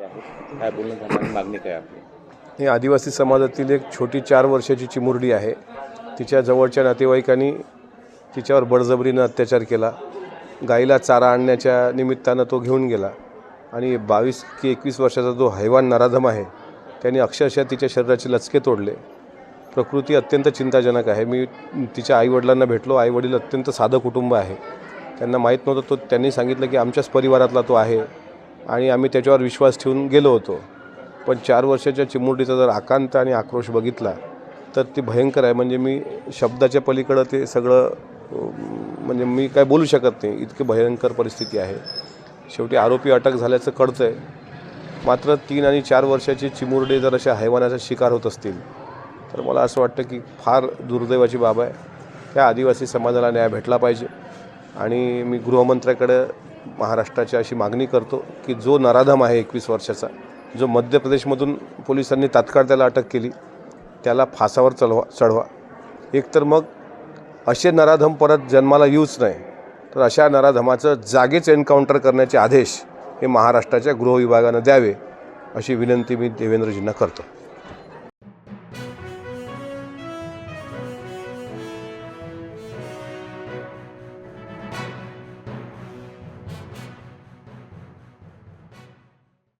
काय बोलणं मागणी काय आपली? ही आदिवासी समाजातील एक छोटी चार वर्षाची चिमुरडी आहे. तिच्या जवळच्या नातेवाईकांनी तिच्यावर बळजबरीनं अत्याचार केला. गाईला चारा आणण्याच्या निमित्तानं तो घेऊन गेला. आणि बावीस की एकवीस वर्षाचा जो हैवान नराधम आहे त्याने अक्षरशः तिच्या शरीराचे लचके तोडले. प्रकृती अत्यंत चिंताजनक आहे. मी तिच्या आईवडिलांना भेटलो. आईवडील अत्यंत साधं कुटुंब आहे. त्यांना माहीत नव्हतं. तो त्यांनी सांगितलं की आमच्याच परिवारातला तो आहे. आणि आम्ही त्याच्यावर विश्वास ठेवून गेलो होतो. पण चार वर्षाच्या चिमुरडीचा जर आकांत आणि आक्रोश बघितला तर ती भयंकर आहे. म्हणजे मी शब्दाच्या पलीकडं ते सगळं म्हणजे मी काय बोलू शकत नाही. इतकी भयंकर परिस्थिती आहे. शेवटी आरोपी अटक झाल्याचं कळतं आहे मात्र तीन आणि चार वर्षाची चिमुरडे जर अशा हैवानाचा शिकार होत असतील तर मला असं वाटतं की फार दुर्दैवाची बाब आहे. त्या आदिवासी समाजाला न्याय भेटला पाहिजे. आणि मी गृहमंत्र्याकडं महाराष्ट्राची अशी मागणी करतो की जो नराधम आहे एकवीस वर्षाचा जो मध्य प्रदेशमधून पोलिसांनी तात्काळ त्याला अटक केली त्याला फासावर चढवा चढवा. एकतर मग असे नराधम परत जन्माला येऊच नाही तर अशा नराधमाचं जागेच एन्काउंटर करण्याचे आदेश हे महाराष्ट्राच्या गृहविभागानं द्यावे अशी विनंती मी देवेंद्रजींना करतो.